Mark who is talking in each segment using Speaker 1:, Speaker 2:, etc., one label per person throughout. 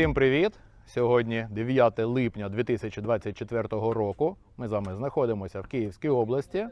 Speaker 1: Усім привіт! Сьогодні 9 липня 2024 року. Ми з вами знаходимося в Київській області,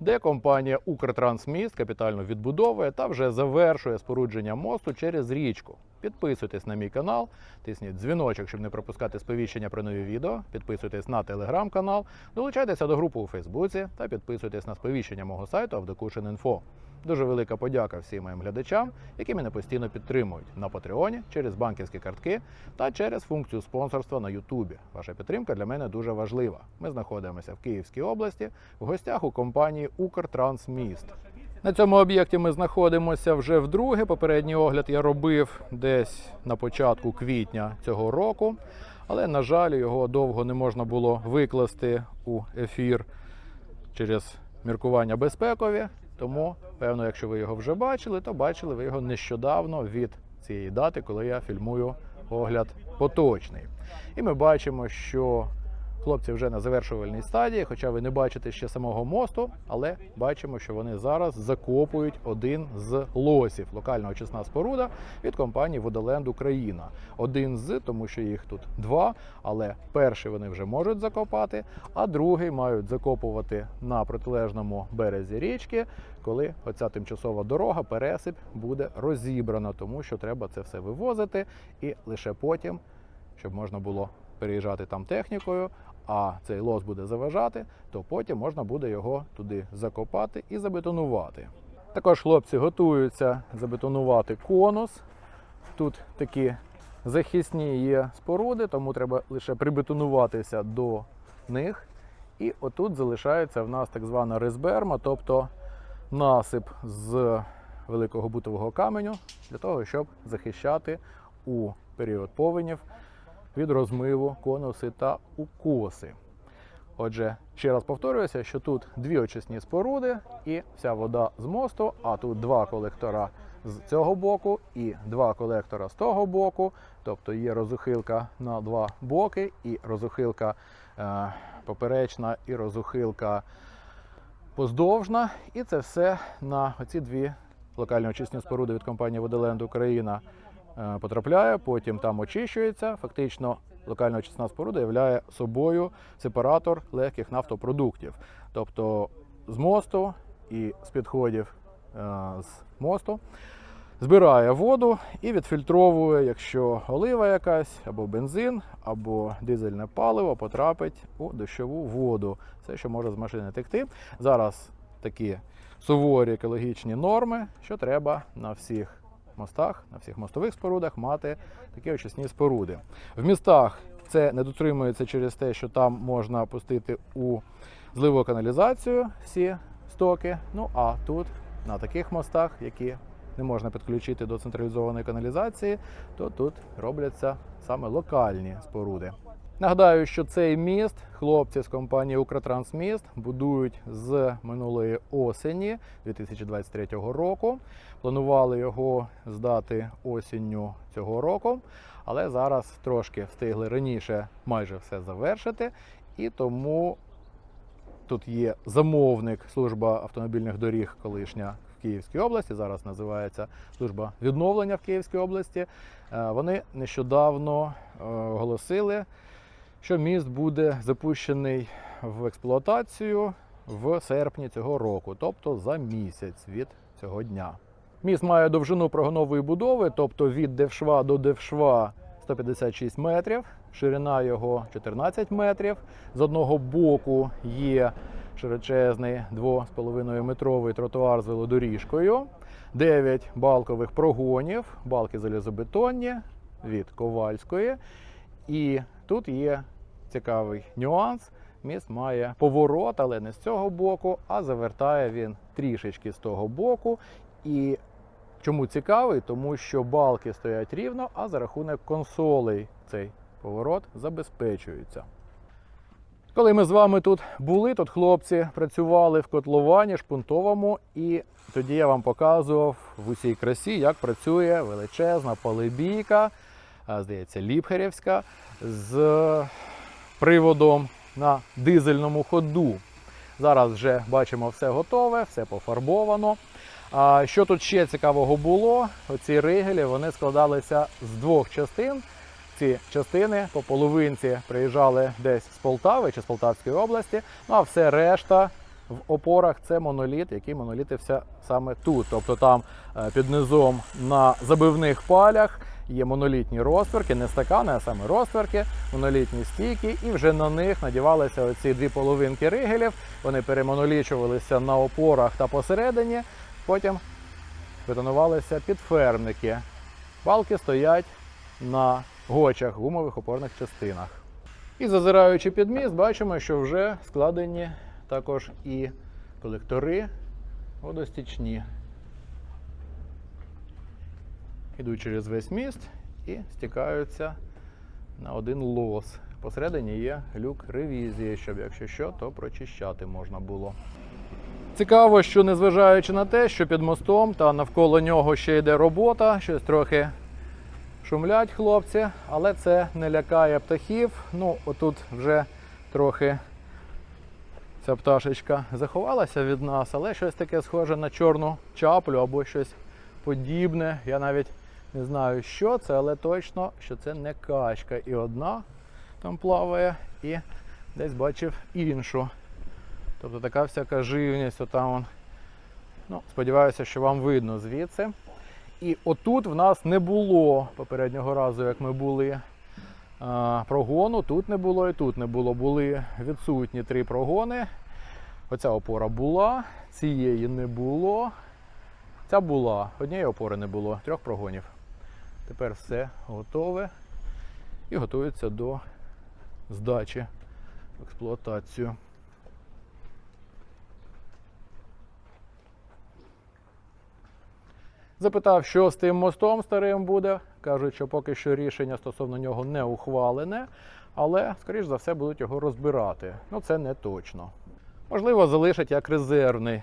Speaker 1: де компанія Укртрансміст капітально відбудовує та вже завершує спорудження мосту через річку. Підписуйтесь на мій канал, тисніть дзвіночок, щоб не пропускати сповіщення про нові відео. Підписуйтесь на телеграм-канал, долучайтеся до групи у Фейсбуці та підписуйтесь на сповіщення мого сайту Авдокушин.Інфо. Дуже велика подяка всім моїм глядачам, які мене постійно підтримують на Патреоні через банківські картки та через функцію спонсорства на Ютубі. Ваша підтримка для мене дуже важлива. Ми знаходимося в Київській області в гостях у компанії Укртрансміст. На цьому об'єкті ми знаходимося вже вдруге. Попередній огляд я робив десь на початку квітня цього року, але на жаль, його довго не можна було викласти у ефір через міркування безпекові. Тому, певно, якщо ви його вже бачили, то бачили ви його нещодавно від цієї дати, коли я фільмую огляд поточний. І ми бачимо, що хлопці вже на завершувальній стадії, хоча ви не бачите ще самого мосту, але бачимо, що вони зараз закопують один з лосів локальна очисна споруда від компанії Водоленд Україна. Один з, тому що їх тут два, але перший вони вже можуть закопати, а другий мають закопувати на протилежному березі річки, коли оця тимчасова дорога, пересип буде розібрана, тому що треба це все вивозити, і лише потім, щоб можна було переїжджати там технікою, а цей лос буде заважати, то потім можна буде його туди закопати і забетонувати. Також хлопці готуються забетонувати конус. Тут такі захисні є споруди, тому треба лише прибетонуватися до них. І отут залишається в нас так звана резберма, тобто насип з великого бутового каменю для того, щоб захищати у період повенів від розмиву конуси та укоси. Отже, ще раз повторююся, що тут дві очисні споруди і вся вода з мосту, а тут два колектора з цього боку і два колектора з того боку. Тобто є розухилка на два боки, і розухилка е, поперечна, і розухилка поздовжна. І це все на оці дві локальні очисні споруди від компанії Водоленд Україна потрапляє, потім там очищується. Фактично, локальна очисна споруда являє собою сепаратор легких нафтопродуктів. Тобто з мосту і з підходів е, з мосту збирає воду і відфільтровує, якщо олива якась, або бензин, або дизельне паливо потрапить у дощову воду. Все, що може з машини текти. Зараз такі суворі екологічні норми, що треба на всіх мостах, на всіх мостових спорудах мати такі очисні споруди. В містах це не дотримується через те, що там можна пустити у зливу каналізацію всі стоки. Ну а тут на таких мостах, які не можна підключити до централізованої каналізації, то тут робляться саме локальні споруди. Нагадаю, що цей міст хлопці з компанії Укртрансміст будують з минулої осені 2023 року. Планували його здати осінню цього року, але зараз трошки встигли раніше майже все завершити, і тому тут є замовник служба автомобільних доріг, колишня в Київській області. Зараз називається служба відновлення в Київській області. Е, Вони нещодавно е, оголосили, що міст буде запущений в експлуатацію в серпні цього року, тобто за місяць від цього дня. Міст має довжину прогонової будови, тобто від девшва до девшва 156 метрів, ширина його 14 метрів. З одного боку є широчезний 2,5 метровий тротуар з велодоріжкою, 9 балкових прогонів, балки залізобетонні від Ковальської. І тут є цікавий нюанс. Міст має поворот, але не з цього боку, а завертає він трішечки з того боку. І чому цікавий? Тому що балки стоять рівно, а за рахунок консолей цей поворот забезпечується. Коли ми з вами тут були, тут хлопці працювали в котловані шпунтовому, і тоді я вам показував в усій красі, як працює величезна полебійка, а, здається, Ліпхерівська, з приводом на дизельному ходу. Зараз вже бачимо все готове, все пофарбовано. А що тут ще цікавого було? Оці ригелі вони складалися з двох частин. ці частини по половинці приїжджали десь з Полтави чи з Полтавської області. Ну а все решта в опорах це моноліт, який монолітився саме тут. Тобто там е, під низом на забивних палях є монолітні розтверки, не стакани, а саме розтверки, монолітні стійки, і вже на них надівалися оці дві половинки ригелів. Вони перемонолічувалися на опорах та посередині. Потім бетонувалися підфермники. Балки стоять на гочах гумових опорних частинах. І зазираючи під міст, бачимо, що вже складені також і колектори водостічні. Йдуть через весь міст і стікаються на один лос. Посередині є люк ревізії, щоб якщо що, то прочищати можна було. Цікаво, що незважаючи на те, що під мостом та навколо нього ще йде робота, щось трохи шумлять хлопці, але це не лякає птахів. Ну, отут вже трохи ця пташечка заховалася від нас, але щось таке схоже на чорну чаплю або щось подібне. Я навіть не знаю, що це, але точно, що це не качка. І одна там плаває, і десь бачив іншу. Тобто така всяка живність, отам. Ну, сподіваюся, що вам видно звідси. І отут в нас не було попереднього разу, як ми були а, прогону. Тут не було і тут не було. Були відсутні три прогони. Оця опора була, цієї не було. Ця була. Однієї опори не було, трьох прогонів. Тепер все готове і готується до здачі в експлуатацію. Запитав, що з тим мостом старим буде. Кажуть, що поки що рішення стосовно нього не ухвалене, але, скоріш за все, будуть його розбирати. Ну, це не точно. Можливо, залишать як резервний.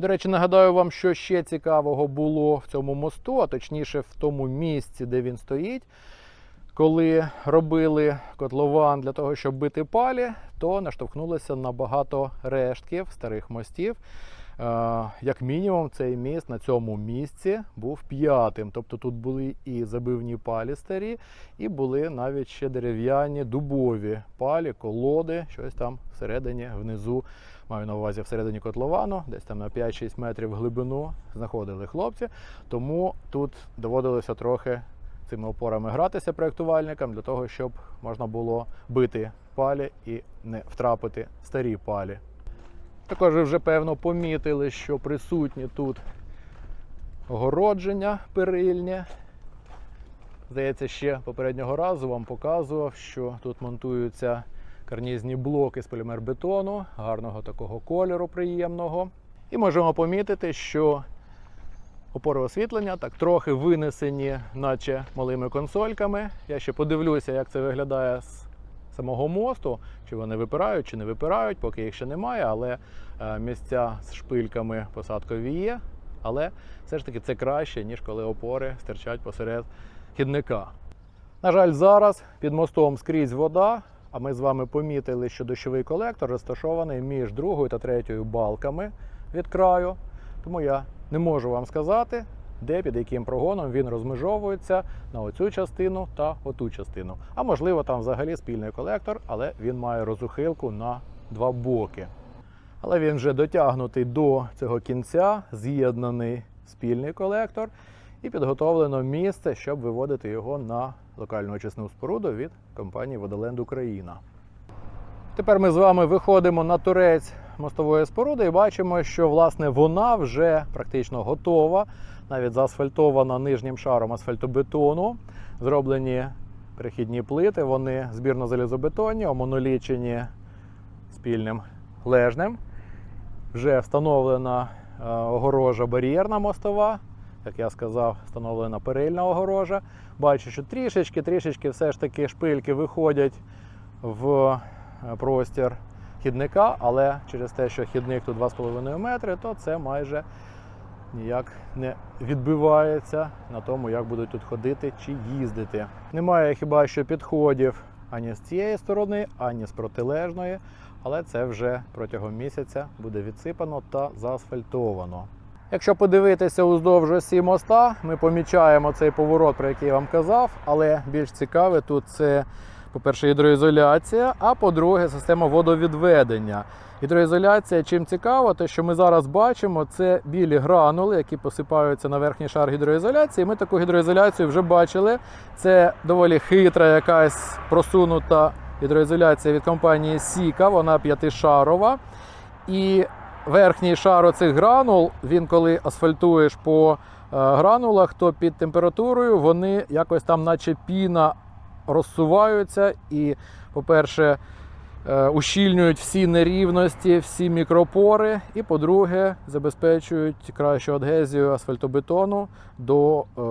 Speaker 1: До речі, нагадаю вам, що ще цікавого було в цьому мосту, а точніше в тому місці, де він стоїть. Коли робили котлован для того, щоб бити палі, то наштовхнулися на багато рештків старих мостів. Е, Як мінімум, цей міст на цьому місці був п'ятим. Тобто тут були і забивні палі старі, і були навіть ще дерев'яні дубові палі, колоди, щось там всередині, внизу, маю на увазі всередині котловану, десь там на 5-6 метрів глибину знаходили хлопці. Тому тут доводилося трохи цими опорами гратися проєктувальникам для того, щоб можна було бити палі і не втрапити старі палі. Також ви вже певно помітили, що присутні тут огородження перильні. Здається, ще попереднього разу вам показував, що тут монтуються карнізні блоки з полімербетону, гарного такого кольору приємного. І можемо помітити, що опори освітлення так трохи винесені, наче малими консольками. Я ще подивлюся, як це виглядає з самого мосту, чи вони випирають, чи не випирають, поки їх ще немає, але е, місця з шпильками посадкові є. Але все ж таки це краще, ніж коли опори стирчать посеред хідника. На жаль, зараз під мостом скрізь вода, а ми з вами помітили, що дощовий колектор розташований між другою та третьою балками від краю. Тому я не можу вам сказати, де під яким прогоном він розмежовується на оцю частину та оту частину. А можливо, там взагалі спільний колектор, але він має розухилку на два боки. Але він вже дотягнутий до цього кінця, з'єднаний спільний колектор, і підготовлено місце, щоб виводити його на локальну очисну споруду від компанії Водоленд Україна. Тепер ми з вами виходимо на турець мостової споруди і бачимо, що власне вона вже практично готова, навіть заасфальтована нижнім шаром асфальтобетону. Зроблені перехідні плити, вони збірно-залізобетонні, омонолічені спільним лежнем. Вже встановлена е, огорожа бар'єрна мостова. Як я сказав, встановлена перильна огорожа. Бачу, що трішечки-трішечки все ж таки шпильки виходять в е, простір хідника, але через те, що хідник тут 2,5 метри, то це майже ніяк не відбивається на тому, як будуть тут ходити чи їздити. Немає хіба що підходів ані з цієї сторони, ані з протилежної, але це вже протягом місяця буде відсипано та заасфальтовано. Якщо подивитися уздовж осі моста, ми помічаємо цей поворот, про який я вам казав, але більш цікаве тут це, по-перше, гідроізоляція, а по-друге, система водовідведення. Гідроізоляція чим цікаво, те, що ми зараз бачимо, це білі гранули, які посипаються на верхній шар гідроізоляції. Ми таку гідроізоляцію вже бачили. Це доволі хитра, якась просунута гідроізоляція від компанії Сіка, вона п'ятишарова. І верхній шар оцих гранул, він коли асфальтуєш по е, гранулах, то під температурою вони якось там, наче піна, розсуваються і, по-перше, е, ущільнюють всі нерівності, всі мікропори, і, по-друге, забезпечують кращу адгезію асфальтобетону до е,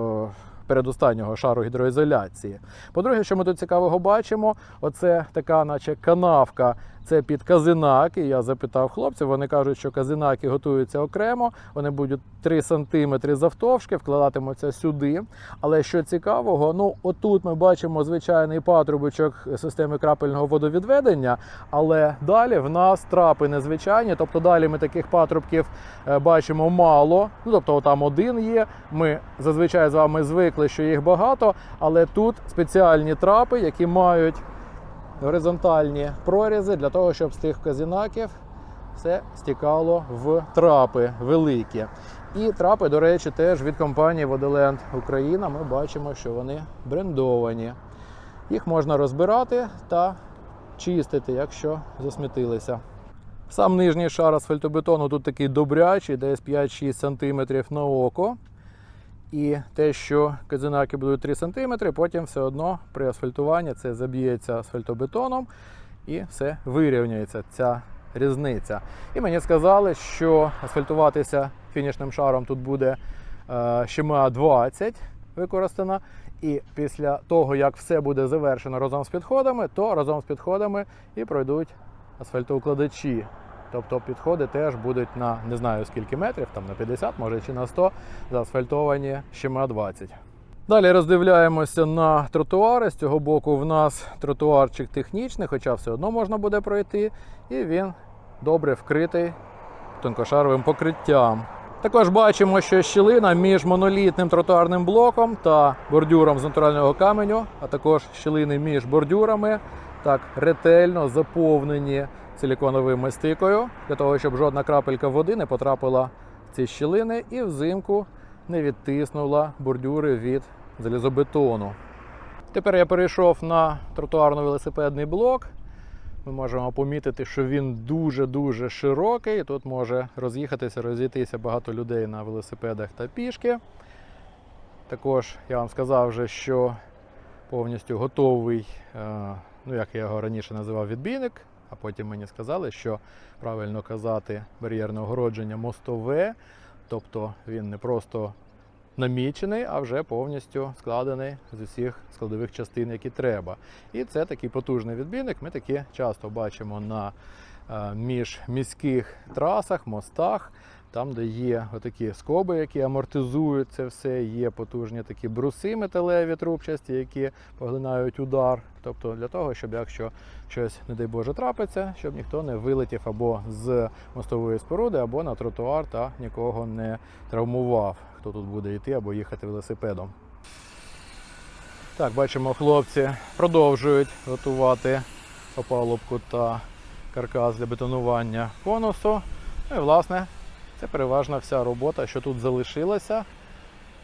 Speaker 1: передостаннього шару гідроізоляції. По-друге, що ми тут цікавого бачимо, оце така, наче канавка. Це під казинаки. Я запитав хлопців. Вони кажуть, що казинаки готуються окремо. Вони будуть 3 см завтовшки, вкладатимуться сюди. Але що цікавого, ну отут ми бачимо звичайний патрубочок системи крапельного водовідведення, але далі в нас трапи незвичайні. Тобто далі ми таких патрубків е, бачимо мало. Ну тобто там один є. Ми зазвичай з вами звикли, що їх багато, але тут спеціальні трапи, які мають горизонтальні прорізи для того, щоб з тих казінаків все стікало в трапи великі. І трапи, до речі, теж від компанії Водоленд Україна. Ми бачимо, що вони брендовані. Їх можна розбирати та чистити, якщо засмітилися. Сам нижній шар асфальтобетону тут такий добрячий, десь 5-6 см на око. І те, що казинаки будуть 3 см, потім все одно при асфальтуванні це заб'ється асфальтобетоном і все вирівняється ця різниця. І мені сказали, що асфальтуватися фінішним шаром тут буде е, щема 20 використана. І після того, як все буде завершено разом з підходами, то разом з підходами і пройдуть асфальтоукладачі. Тобто підходи теж будуть на не знаю скільки метрів, там на 50, може чи на 100, заасфальтовані щема 20. Далі роздивляємося на тротуари. З цього боку в нас тротуарчик технічний, хоча все одно можна буде пройти, і він добре вкритий тонкошаровим покриттям. Також бачимо, що щілина між монолітним тротуарним блоком та бордюром з натурального каменю, а також щілини між бордюрами так ретельно заповнені силіконовою мастикою, для того, щоб жодна крапелька води не потрапила в ці щілини і взимку не відтиснула бордюри від залізобетону. Тепер я перейшов на тротуарно-велосипедний блок. Ми можемо помітити, що він дуже-дуже широкий. Тут може роз'їхатися, розійтися багато людей на велосипедах та пішки. Також я вам сказав вже, що повністю готовий, е, ну як я його раніше називав, відбійник. А потім мені сказали, що правильно казати бар'єрне огородження мостове, тобто він не просто намічений, а вже повністю складений з усіх складових частин, які треба. І це такий потужний відбійник. Ми такі часто бачимо на е, міжміських трасах, мостах. Там, де є отакі скоби, які амортизують це все, є потужні такі бруси металеві трубчасті, які поглинають удар. Тобто для того, щоб якщо щось, не дай Боже, трапиться, щоб ніхто не вилетів або з мостової споруди, або на тротуар та нікого не травмував, хто тут буде йти або їхати велосипедом. Так, бачимо, хлопці продовжують готувати опалубку та каркас для бетонування конусу. Ну і власне це переважна вся робота, що тут залишилася.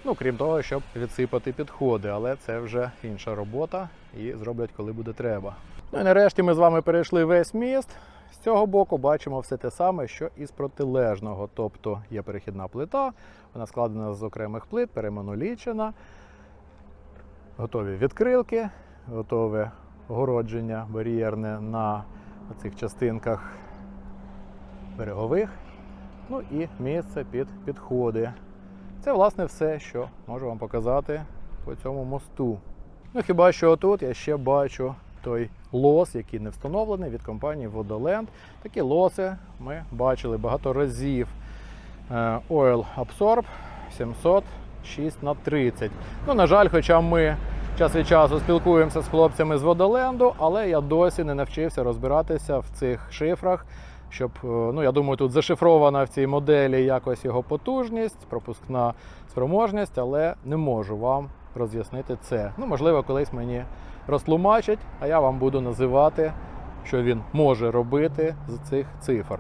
Speaker 1: Ну, крім того, щоб відсипати підходи, але це вже інша робота і зроблять, коли буде треба. Ну і нарешті ми з вами перейшли весь міст. З цього боку бачимо все те саме, що і з протилежного. Тобто є перехідна плита, вона складена з окремих плит, перемонолічена. Готові відкрилки, готове огородження бар'єрне на цих частинках берегових. Ну і місце під підходи. Це, власне, все, що можу вам показати по цьому мосту. Ну, хіба що отут я ще бачу той лос, який не встановлений від компанії Водоленд. Такі лоси ми бачили багато разів. Е, Oil Absorb 706 на 30. Ну, на жаль, хоча ми час від часу спілкуємося з хлопцями з Водоленду, але я досі не навчився розбиратися в цих шифрах щоб, е, ну я думаю, тут зашифрована в цій моделі якось його потужність, пропускна спроможність, але не можу вам роз'яснити це. Ну, можливо, колись мені розтлумачать, а я вам буду називати, що він може робити з цих цифр.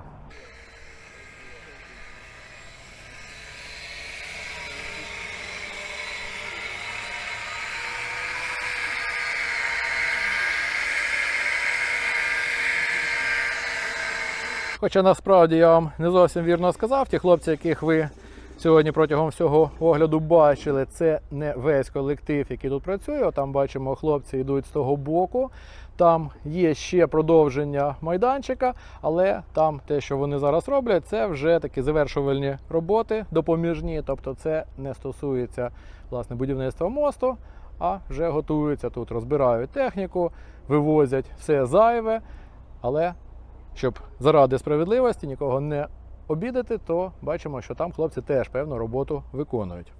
Speaker 1: Хоча насправді я вам не зовсім вірно сказав, ті хлопці, яких ви сьогодні протягом всього огляду бачили, це не весь колектив, який тут працює. Там бачимо, хлопці йдуть з того боку. Там є ще продовження майданчика, але там те, що вони зараз роблять, це вже такі завершувальні роботи допоміжні. Тобто, це не стосується власне будівництва мосту, а вже готуються тут, розбирають техніку, вивозять все зайве. Але щоб заради справедливості нікого не обідати, то бачимо, що там хлопці теж певну роботу виконують.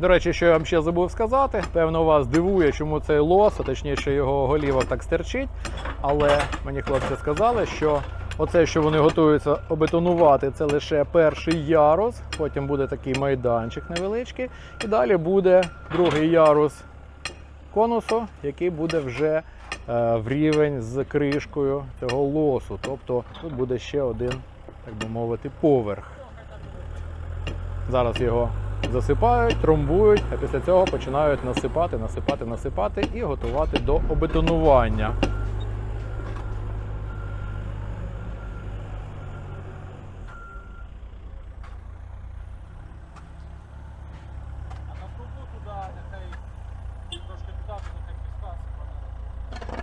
Speaker 1: До речі, що я вам ще забув сказати, певно, вас дивує, чому цей лос, а точніше його голівок так стерчить. Але мені хлопці сказали, що оце, що вони готуються обетонувати, це лише перший ярус. Потім буде такий майданчик невеличкий. І далі буде другий ярус конусу, який буде вже е, в рівень з кришкою цього лосу. Тобто тут буде ще один, так би мовити, поверх. Зараз його засипають, тромбують, а після цього починають насипати, насипати, насипати і готувати до обетонування.
Speaker 2: А на трубу туди нехай трошки додати, нехай піска сипане.